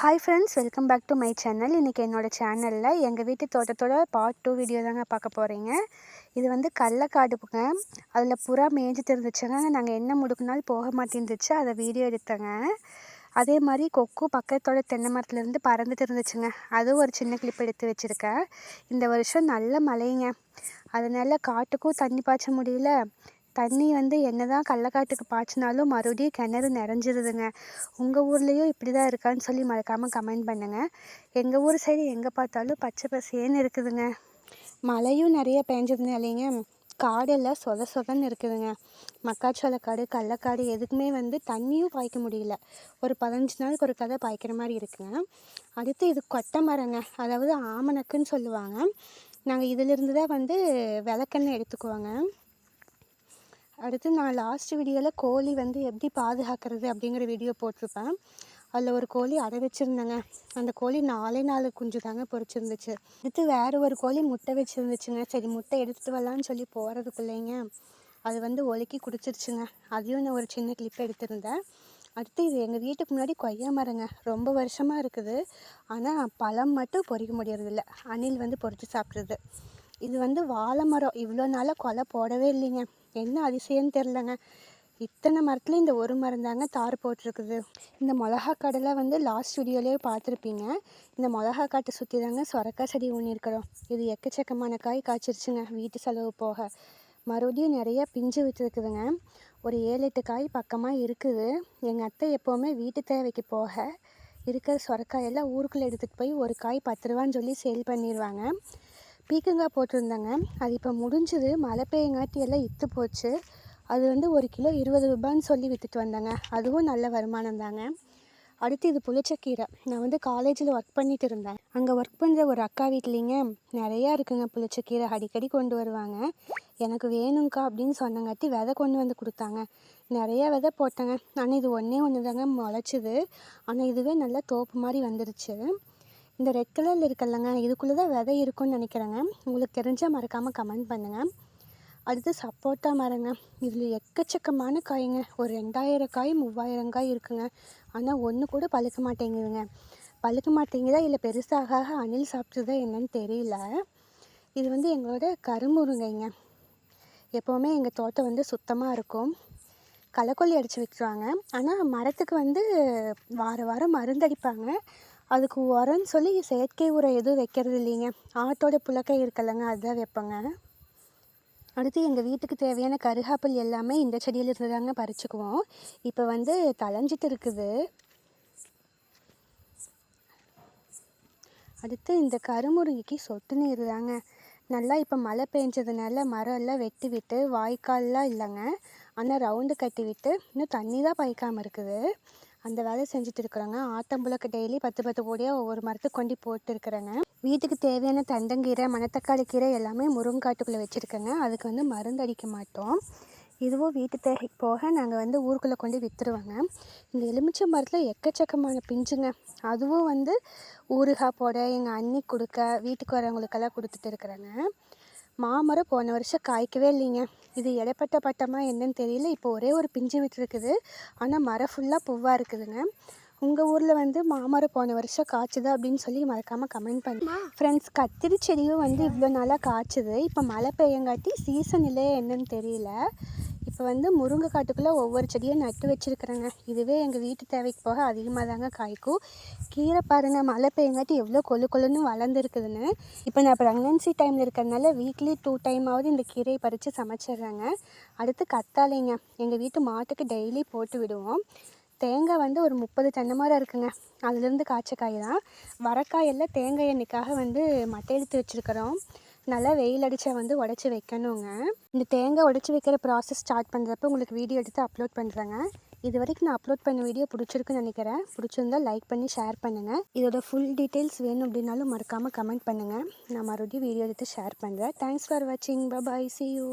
Hi friends welcome back to my channel இன்றைக்கி என்னோடய சேனலில் எங்கள் வீட்டு தோட்டத்தோட பார்ட் டூ வீடியோ தாங்க பார்க்க போகிறீங்க இது வந்து கடலக்காடுங்க அதில் புறா மேய்ஞ்சிட்டு இருந்துச்சுங்க. நாங்கள் என்ன முடுக்குனாலும் போக மாட்டேருந்துச்சு அதை வீடியோ எடுத்தேங்க. அதே மாதிரி கொக்கு பக்கத்தோட தென்னை மரத்துலேருந்து பறந்துட்டு இருந்துச்சுங்க. அதுவும் ஒரு சின்ன கிளிப் எடுத்து வச்சுருக்கேன். இந்த வருஷம் நல்ல மழைங்க. அதனால் காட்டுக்கும் தண்ணி பாய்ச்ச முடியல. தண்ணி வந்து என்ன தான் கடலக்காட்டுக்கு பாய்ச்சினாலும் மறுபடியும் கிணறு நிறைஞ்சிருதுங்க. உங்கள் ஊர்லேயும் இப்படி தான் இருக்கான்னு சொல்லி மறக்காமல் கமெண்ட் பண்ணுங்கள் எங்கள் ஊர் சைடு எங்கே பார்த்தாலும் பச்சை பசேன்னு இருக்குதுங்க. மழையும் நிறைய பேஞ்சதுனாலேங்க காடெல்லாம் சொத சொதன்னு இருக்குதுங்க. மக்காச்சோள காடு கடலக்காடு எதுக்குமே வந்து தண்ணியும் பாய்க்க முடியல. ஒரு பதினஞ்சு நாளுக்கு ஒரு கதை பாய்க்கிற மாதிரி இருக்குங்க. அடுத்து இது கொட்டை மரங்க அதாவது ஆமணக்குன்னு சொல்லுவாங்க. நாங்கள் இதிலிருந்து தான் வந்து விளக்கெண்ணெய் எடுத்துக்குவோங்க. அடுத்து நான் லாஸ்ட் வீடியோவில் கோழி வந்து எப்படி பாதுகாக்கிறது அப்படிங்கிற வீடியோ போட்டிருப்பேன். அதில் ஒரு கோழி அடை வச்சுருந்தேங்க. அந்த கோழி நாலே நாலு குஞ்சு தாங்க பொறிச்சிருந்துச்சு. அடுத்து வேறு ஒரு கோழி முட்டை வச்சுருந்துச்சுங்க. சரி முட்டை எடுத்துகிட்டு வரலான்னு சொல்லி போகிறதுக்குள்ளேங்க அது வந்து ஒலுக்கி குடிச்சிருச்சுங்க. அதையும் நான் ஒரு சின்ன கிளிப் எடுத்திருந்தேன். அடுத்து இது எங்கள் வீட்டுக்கு முன்னாடி கொய்யா மரங்க. ரொம்ப வருஷமாக இருக்குது. ஆனால் பழம் மட்டும் பொறிக்க முடியறதில்ல. அணில் வந்து பொறிச்சு சாப்பிட்றது. இது வந்து வாழை மரம். இவ்வளோ நாளாக கொலை போடவே இல்லைங்க. என்ன அதிசயம்னு தெரிலங்க இத்தனை மரத்தில் இந்த ஒரு மரம் தாங்க தார் போட்டிருக்குது. இந்த மிளகா கடலை வந்து லாஸ்ட் வீடியோலேயே பார்த்துருப்பீங்க. இந்த மிளகா காட்டை சுற்றி தாங்க சொரக்கா செடி ஊனியிருக்கிறோம். இது எக்கச்சக்கமான காய் காய்ச்சிருச்சுங்க. வீட்டு செலவு போக. மறுபடியும் நிறைய பிஞ்சு விட்டுருக்குதுங்க. ஒரு ஏழு எட்டு காய் பக்கமாக இருக்குது. எங்கள் அத்தை எப்போவுமே வீட்டு தேவைக்கு போக இருக்கிற சொரக்காயெல்லாம் ஊருக்குள்ளே எடுத்துகிட்டு போய் ஒரு காய் பத்து ரூபான்னு சொல்லி சேல் பண்ணிடுவாங்க பீக்கங்காய் போட்டிருந்தேங்க. அது இப்போ முடிஞ்சது. மழை பெய்யங்காட்டி எல்லாம் இத்து போச்சு. அது வந்து ஒரு கிலோ இருபது ரூபான்னு சொல்லி விற்றுட்டு வந்தேங்க. அதுவும் நல்ல வருமானம் தாங்க. அடுத்து இது புளிச்சக்கீரை. நான் வந்து காலேஜில் ஒர்க் பண்ணிட்டு இருந்தேன். அங்கே ஒர்க் பண்ணுற ஒரு அக்கா வீட்லேங்க. நிறையா இருக்குங்க புளிச்சக்கீரை. அடிக்கடி கொண்டு வருவாங்க. எனக்கு வேணுங்க்கா அப்படின்னு சொன்னங்காட்டி விதை கொண்டு வந்து கொடுத்தாங்க. நிறையா விதை போட்டேங்க. ஆனால் இது ஒன்றே ஒன்று தாங்க முளைச்சிது. ஆனால் இதுவே நல்லா தோப்பு மாதிரி வந்துருச்சு. இந்த ரெட் கலரில் இருக்குல்லங்க இதுக்குள்ளே தான் விதை இருக்கும்னு நினைக்கிறேங்க. உங்களுக்கு தெரிஞ்சால் மறக்காமல் கமெண்ட் பண்ணுங்கள் அடுத்து சப்போட்டா மரங்க. இதில் எக்கச்சக்கமான காய்ங்க. ஒரு ரெண்டாயிரம் காய் மூவாயிரம் காய் இருக்குங்க. ஆனால் ஒன்று கூட பழுக்க மாட்டேங்குதுங்க. பழுக்க மாட்டேங்குதா இல்லை பெருசாக அணில் சாப்பிட்டுதா என்னன்னு தெரியல. இது வந்து எங்களோட கருமுருங்கைங்க. எப்போவுமே எங்கள் தோட்டம் வந்து சுத்தமாக இருக்கும். களைக்கொல்லி அடித்து விட்டுருவாங்க. ஆனால் மரத்துக்கு வந்து வார வாரம் மருந்தடிப்பாங்க. அதுக்கு உரம்னு சொல்லி செயற்கை உரம் எதுவும் வைக்கிறது இல்லைங்க. ஆட்டோட புழக்கை இருக்கலைங்க அதுதான் வைப்பேங்க. அடுத்து எங்கள் வீட்டுக்கு தேவையான கருகாப்பில் எல்லாமே இந்த செடியிலிருந்து தாங்க பறிச்சுக்குவோம். இப்போ வந்து தளைஞ்சிட்டு இருக்குது. அடுத்து இந்த கருமுருங்கிக்கு சொட்டு நீர் தாங்க. நல்லா இப்போ மழை பெஞ்சதுனால மரம் எல்லாம் வெட்டி விட்டு வாய்க்கால்லாம் இல்லைங்க. ஆனால் ரவுண்டு கட்டி விட்டு இன்னும் தண்ணி தான் பாய்க்காமல் இருக்குது. அந்த வேலையை செஞ்சுட்டு இருக்கிறேங்க ஆட்டம்புழக்கு டெய்லி பத்து பத்து கோடியாக ஒவ்வொரு மரத்துக்கு கொண்டு போட்டுருக்குறேங்க. வீட்டுக்கு தேவையான தண்டங்கீரை மணத்தக்காளி கீரை எல்லாமே முருங்காட்டுக்குள்ளே வச்சுருக்கேங்க. அதுக்கு வந்து மருந்து அடிக்க மாட்டோம். இதுவும் வீட்டு தேவைக்கு போக நாங்கள் வந்து ஊருக்குள்ளே கொண்டு விற்றுருவோங்க இந்த எலுமிச்சை மரத்தில் எக்கச்சக்கமான பிஞ்சுங்க. அதுவும் வந்து ஊறுகாய் போட எங்கள் அண்ணி கொடுக்க வீட்டுக்கு வரவங்களுக்கெல்லாம் கொடுத்துட்டு இருக்கிறேங்க. மாமரம் போன வருஷம் காய்க்கவே இல்லைங்க. இது இடைப்பட்ட பட்டமாக என்னன்னு தெரியல. இப்போ ஒரே ஒரு பிஞ்சு விட்டுருக்குது. ஆனால் மரம் ஃபுல்லாக பூவாக இருக்குதுங்க. உங்கள் ஊரில் வந்து மாமரம் போன வருஷம் காய்ச்சுது அப்படின்னு சொல்லி மறக்காமல் கமெண்ட் பண்ணி ஃப்ரெண்ட்ஸ் கத்திரி செடியும் வந்து இவ்வளோ நாளாக காய்ச்சுது. இப்போ மழை பெய்யங்காட்டி சீசன் இல்லையே என்னன்னு தெரியல. இப்போ வந்து முருங்கை காட்டுக்குள்ளே ஒவ்வொரு செடியும் நட்டு வச்சுருக்குறேங்க. இதுவே எங்கள் வீட்டு தேவைக்கு போக அதிகமாக தாங்க காய்க்கும். கீரை பாருங்கள் மழை பெய்யங்காட்டி எவ்வளோ கொழு கொழுன்னு வளர்ந்துருக்குதுன்னு. இப்போ நான் ப்ரெக்னன்சி டைமில் இருக்கிறதுனால வீக்லி டூ டைமாவது இந்த கீரையை பறித்து சமைச்சிட்றேங்க. அடுத்து கத்தாழைங்க. எங்கள் வீட்டு மாட்டுக்கு டெய்லி போட்டு விடுவோம். தேங்காய் வந்து ஒரு முப்பது தென்னை மரம் இருக்குங்க. அதுலேருந்து காய்ச்ச காய் தான். வரக்காயெல்லாம் தேங்காய் எண்ணெய்க்காக வந்து மட்டை எடுத்து வச்சுருக்கிறோம். நல்லா வெயில் அடித்தா வந்து உடச்சி வைக்கணுங்க. இந்த தேங்காய் உடச்சி வைக்கிற ப்ராசஸ் ஸ்டார்ட் பண்ணுறப்ப உங்களுக்கு வீடியோ எடுத்து அப்லோட் பண்ணுறேங்க இது வரைக்கும் நான் அப்லோட் பண்ண வீடியோ பிடிச்சிருக்குன்னு நினைக்கிறேன். பிடிச்சிருந்தா லைக் பண்ணி ஷேர் பண்ணுங்கள் இதோட ஃபுல் டீட்டெயில்ஸ் வேணும் அப்படின்னாலும் மறக்காமல் கமெண்ட் பண்ணுங்கள் நான் மறுபடியும் வீடியோ எடுத்து ஷேர் பண்ணுறேன் தேங்க்ஸ் ஃபார் வாட்சிங் பாய் சி யூ